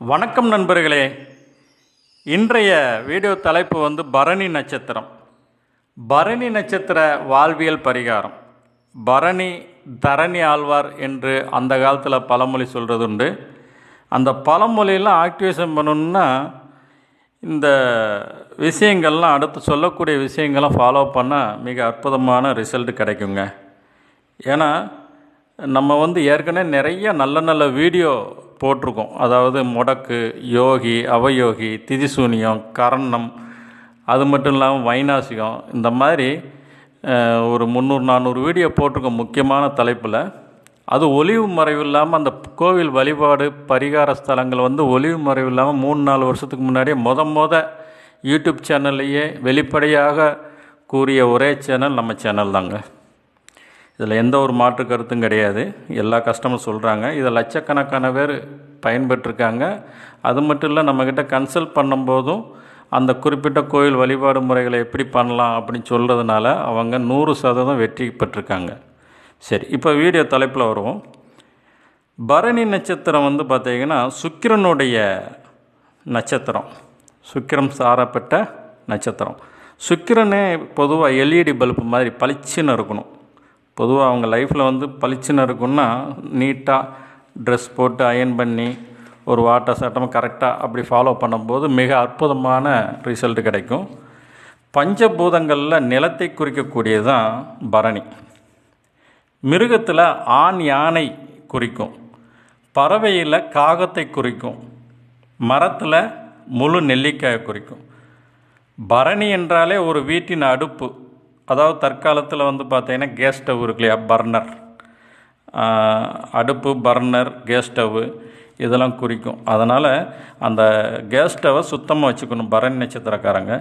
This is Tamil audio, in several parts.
வணக்கம் நண்பர்களே. இன்றைய வீடியோ தலைப்பு வந்து பரணி நட்சத்திரம். பரணி நட்சத்திர வாழ்வியல் பரிகாரம். பரணி தரணி ஆழ்வார் என்று அந்த காலத்தில் பழமொழி சொல்கிறது உண்டு அந்த பழமொழியெல்லாம் ஆக்டிவேஷன் பண்ணணுன்னா இந்த விஷயங்கள்லாம் அடுத்து சொல்லக்கூடிய விஷயங்கள்லாம் ஃபாலோ பண்ணால் மிக அற்புதமான ரிசல்ட் கிடைக்குங்க. ஏன்னா நம்ம வந்து ஏற்கனவே நிறைய நல்ல நல்ல வீடியோ போட்டிருக்கோம். அதாவது முடக்கு யோகி அவயோகி திதிசூனியம் கரணம் அது மட்டும் இல்லாமல் வைநாசிகம் இந்த மாதிரி ஒரு முந்நூறு நானூறு வீடியோ போட்டிருக்கோம் முக்கியமான தலைப்பில். அது ஒளிவு மறைவு இல்லாமல் அந்த கோவில் வழிபாடு பரிகார ஸ்தலங்கள் வந்து ஒளிவு மறைவு இல்லாமல் மூணு நாலு வருஷத்துக்கு முன்னாடியே முத முத யூடியூப் சேனல்லையே வெளிப்படையாக கூறிய ஒரே சேனல் நம்ம சேனல் தாங்க. இதில் எந்த ஒரு மாற்று கருத்தும் கிடையாது. எல்லா கஸ்டமர் சொல்கிறாங்க இதை லட்சக்கணக்கான பேர் பயன்பெற்றிருக்காங்க. அது மட்டும் இல்லை நம்மக்கிட்ட கன்சல்ட் பண்ணும்போதும் அந்த குறிப்பிட்ட கோயில் வழிபாடு முறைகளை எப்படி பண்ணலாம் அப்படின்னு சொல்கிறதுனால அவங்க நூறு சதவீதம் வெற்றி பெற்றிருக்காங்க. சரி இப்போ வீடியோ தலைப்பில் வருவோம். பரணி நட்சத்திரம் வந்து பார்த்தீங்கன்னா சுக்கிரனுடைய நட்சத்திரம். சுக்கிரம் சாரப்பட்ட நட்சத்திரம். சுக்கிரனே பொதுவாக எல்இடி பல்பு மாதிரி பளிச்சுன்னு இருக்கணும். பொதுவாக அவங்க லைஃப்பில் வந்து பளிச்சுன்னு இருக்குன்னா நீட்டாக ட்ரெஸ் போட்டு அயன் பண்ணி ஒரு வாட்டர் சட்டம் கரெக்டாக அப்படி ஃபாலோ பண்ணும்போது மிக அற்புதமான ரிசல்ட் கிடைக்கும். பஞ்சபூதங்களில் நிலத்தை குறிக்கக்கூடியது தான் பரணி. மிருகத்தில் ஆண் யானை குறிக்கும். பறவையில் காகத்தை குறிக்கும். மரத்தில் முழு நெல்லிக்காயை குறிக்கும். பரணி என்றாலே ஒரு வீட்டின் அடுப்பு. அதாவது தற்காலத்தில் வந்து பார்த்தீங்கன்னா கேஸ் ஸ்டவ் இருக்கு இல்லையா? பர்னர் அடுப்பு பர்னர் கேஸ் ஸ்டவ்வு இதெல்லாம் குறிக்கும். அதனால் அந்த கேஸ் ஸ்டவ்வை சுத்தமாக வச்சுக்கணும் பரணி நட்சத்திரக்காரங்க.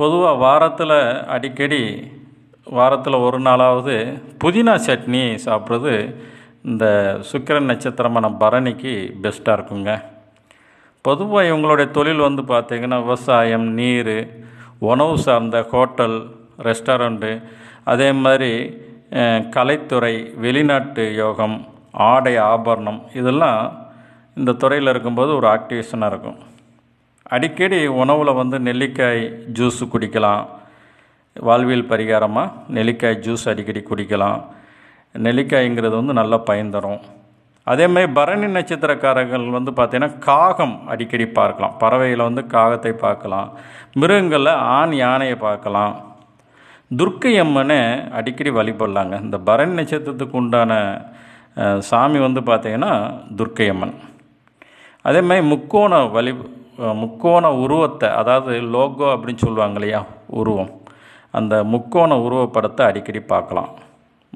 பொதுவாக வாரத்தில் அடிக்கடி வாரத்தில் ஒரு நாளாவது புதினா சட்னி சாப்பிட்றது இந்த சுக்கிரன் நட்சத்திரமான பரணிக்கு பெஸ்ட்டாக இருக்குங்க. பொதுவாக இவங்களுடைய தொழில் வந்து பார்த்திங்கன்னா விவசாயம் நீர் உணவு சார்ந்த ஹோட்டல் ரெஸ்டாரண்ட்டு அதே மாதிரி கலைத்துறை வெளிநாட்டு யோகம் ஆடை ஆபரணம் இதெல்லாம் இந்த துறையில் இருக்கும்போது ஒரு ஆக்டிவேஷனாக இருக்கும். அடிக்கடி உணவில் வந்து நெல்லிக்காய் ஜூஸ் குடிக்கலாம். வாழ்வியல் பரிகாரமாக நெல்லிக்காய் ஜூஸ் அடிக்கடி குடிக்கலாம். நெல்லிக்காய்ங்கிறது வந்து நல்லா பயன் தரும். அதே மாதிரி பரணி நட்சத்திரக்காரர்கள் வந்து பார்த்திங்கன்னா காகம் அடிக்கடி பார்க்கலாம். பறவைகளை வந்து காகத்தை பார்க்கலாம். மிருகங்களில் ஆண் யானையை பார்க்கலாம். துர்க்கை அம்மனை அடிக்கடி வழிபடலாங்க. இந்த பரணி நட்சத்திரத்துக்கு உண்டான சாமி வந்து பார்த்திங்கன்னா துர்க்கை அம்மன் அதே மாதிரி முக்கோண வழி முக்கோண உருவத்தை அதாவது லோகோ அப்படின்னு சொல்லுவாங்க இல்லையா உருவம். அந்த முக்கோண உருவப்படத்தை அடிக்கடி பார்க்கலாம்.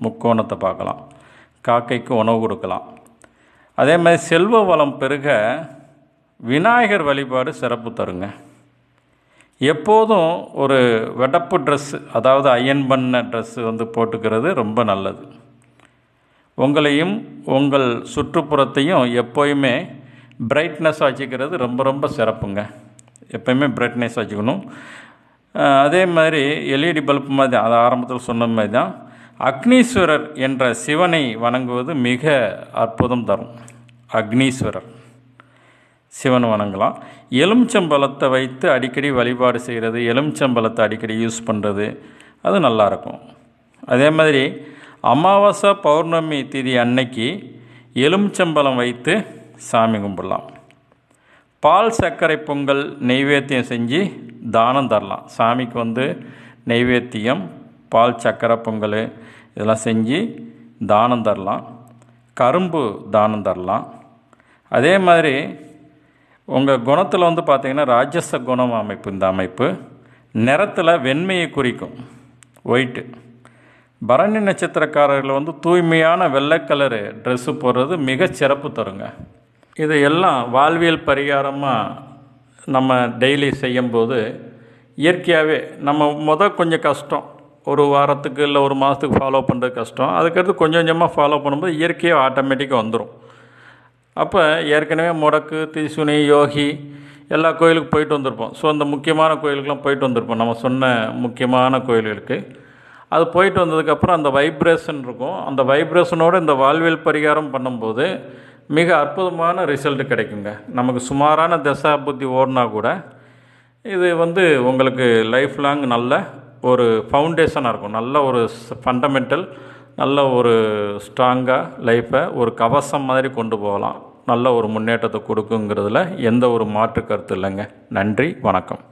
முக்கோணத்தை பார்க்கலாம். காக்கைக்கு உணவு கொடுக்கலாம். அதே மாதிரி செல்வ வளம் பெருக விநாயகர் வழிபாடு சிறப்பு தருங்க. எப்போதும் ஒரு வெடப்பு ட்ரெஸ்ஸு அதாவது அயன் பண்ண ட்ரெஸ்ஸு வந்து போட்டுக்கிறது ரொம்ப நல்லது. உங்களையும் உங்கள் சுற்றுப்புறத்தையும் எப்போயுமே பிரைட்னஸ் வச்சுக்கிறது ரொம்ப ரொம்ப சிறப்புங்க. எப்போயுமே பிரைட்னஸ் வச்சுக்கணும். அதே மாதிரி எல்இடி பல்ப் மாதிரி அது ஆரம்பத்தில் சொன்ன மாதிரி தான் அக்னீஸ்வரர் என்ற சிவனை வணங்குவது மிக அற்புதம் தரும். அக்னீஸ்வரர். சிவன் வணங்கலாம். எலுமிச்சம்பழத்தை வைத்து அடிக்கடி வழிபாடு செய்கிறது எலுமிச்சம்பழத்தை அடிக்கடி யூஸ் பண்ணுறது அது நல்லாயிருக்கும் அதே மாதிரி அமாவாசை பௌர்ணமி திதி அன்னைக்கு எலுமிச்சம்பழம் வைத்து சாமி கும்பிடலாம். பால் சர்க்கரை பொங்கல் நெய்வேத்தியம் செஞ்சு தானம் தரலாம். சாமிக்கு வந்து நெய்வேத்தியம் பால் சர்க்கரை பொங்கல் இதெல்லாம் செஞ்சு தானம் தரலாம். கரும்பு தானம் தரலாம். அதே மாதிரி உங்கள் குணத்தில் வந்து பார்த்தீங்கன்னா ராஜச குணம் அமைப்பு இந்த அமைப்பு நிறத்தில் வெண்மையை குறிக்கும் ஒயிட்டு பரணி நட்சத்திரக்காரர்கள் வந்து தூய்மையான வெள்ளை கலரு ட்ரெஸ்ஸு போடுறது மிக சிறப்பு தருங்க. இதையெல்லாம் வாழ்வியல் பரிகாரமாக நம்ம டெய்லி செய்யும்போது இயற்கையாகவே நம்ம முத கொஞ்சம் கஷ்டம். ஒரு வாரத்துக்கு இல்லை ஒரு மாதத்துக்கு ஃபாலோ பண்ணுறது கஷ்டம். அதுக்கடுத்து கொஞ்சம் கொஞ்சமாக ஃபாலோ பண்ணும்போது இயற்கையாக ஆட்டோமேட்டிக்காக வந்துடும் அப்போ ஏற்கனவே முடக்கு திசுனி யோகி எல்லா கோயிலுக்கும் போயிட்டு வந்திருப்போம். ஸோ அந்த முக்கியமான கோயிலுக்கெலாம் போயிட்டு வந்திருப்போம். நம்ம சொன்ன முக்கியமான கோயில்களுக்கு. அது போயிட்டு வந்ததுக்கப்புறம் அந்த வைப்ரேஷன் இருக்கும். அந்த வைப்ரேஷனோட இந்த வாழ்வியல் பரிகாரம் பண்ணும்போது மிக அற்புதமான ரிசல்ட் கிடைக்குங்க. நமக்கு சுமாரான தசா புத்தி ஓடினா கூட இது வந்து உங்களுக்கு லைஃப் லாங் நல்ல ஒரு ஃபவுண்டேஷனாக இருக்கும். நல்ல ஒரு ஃபண்டமெண்டல் நல்ல ஒரு ஸ்ட்ராங்காக லைஃப்பை ஒரு கவசம் மாதிரி கொண்டு போகலாம். நல்ல ஒரு முன்னேற்றத்தை கொடுக்குங்கிறதுல எந்த ஒரு மாற்று கருத்து இல்லைங்க. நன்றி வணக்கம்.